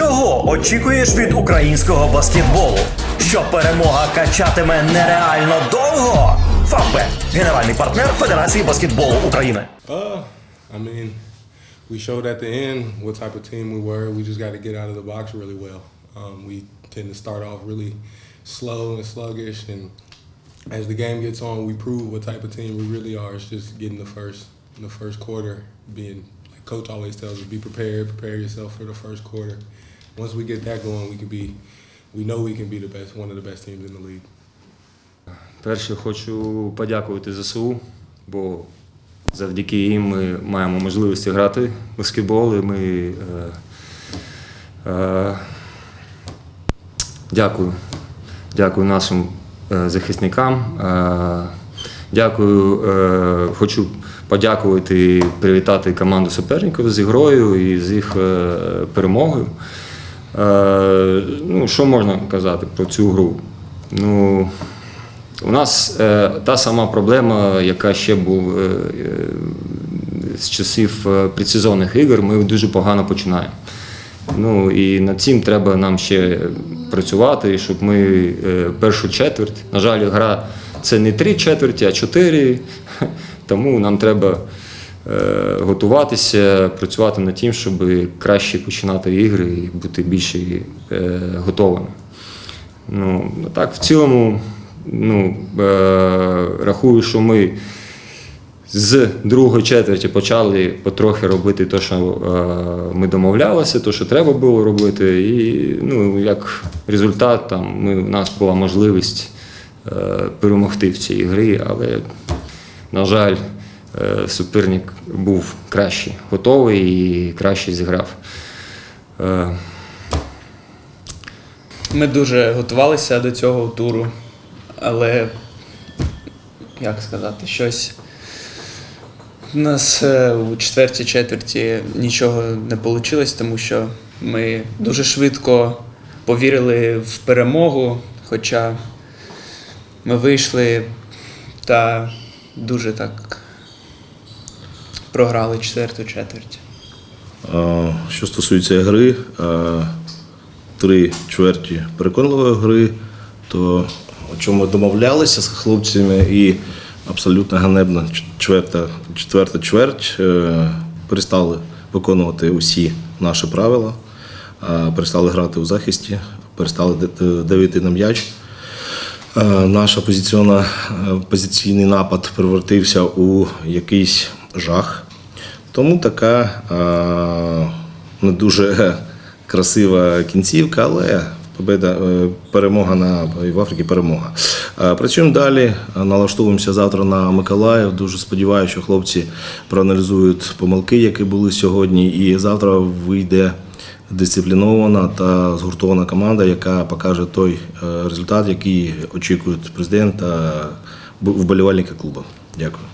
Чого очікуєш від українського баскетболу? Що перемога качатиме нереально довго? Фавбет – генеральний партнер Федерації баскетболу України. Uh, I mean, we showed at the end what type of team we were. We just got to get out of the box really well. Um, we tend to start off really slow and sluggish, and as the game gets on, we prove what type of team we really are. It's just getting the first, the first quarter, being like coach always tells us, be prepared, prepare yourself for the first quarter. Once we get that going, we can be, we know we can be the best, one of the best teams in the league. Перше хочу подякувати ЗСУ, бо завдяки їм ми маємо можливість грати в баскетбол. І ми е, е, дякую. Дякую нашим е, захисникам. Е, дякую. Е, хочу подякувати і привітати команду суперників з ігрою і з їх е, перемогою. Е, ну, що можна казати про цю гру? Ну, у нас е, та сама проблема, яка ще був з часів предсезонних ігор, ми дуже погано починаємо. Ну і над цим треба нам ще працювати, щоб ми першу четверть, на жаль, гра це не три четверті, а чотири. Тому нам треба е, готуватися, працювати над тим, щоб краще починати ігри і бути більш е, готовими. Ну, так, в цілому, ну, е, рахую, що ми з другої четверті почали потрохи робити те, що е, ми домовлялися, те, що треба було робити. І ну, як результат, там, ми, у нас була можливість перемогти в цій грі, але, на жаль, е, суперник був краще готовий і краще зіграв. Е, Ми дуже готувалися до цього туру, але як сказати, щось. У нас е, у четвертій четверті нічого не вийшло, тому що ми дуже швидко повірили в перемогу, хоча ми вийшли та дуже так програли четверту четверть. Що стосується гри, три чверті переконливої гри, то о чому домовлялися з хлопцями і абсолютно ганебна четверта, четверта чверть е, перестали виконувати усі наші правила, перестали грати у захисті, перестали д- е, на м'яч. Е, Наш е, позиційний напад перевертився у якийсь жах. Тому така е, не дуже красива кінцівка, але победа, перемога на в Африці перемога. Працюємо далі, налаштовуємося завтра на Миколаїв. Дуже сподіваюся, що хлопці проаналізують помилки, які були сьогодні, і завтра вийде дисциплінована та згуртована команда, яка покаже той е, результат, який очікують президент та вболівальники клубу. Дякую.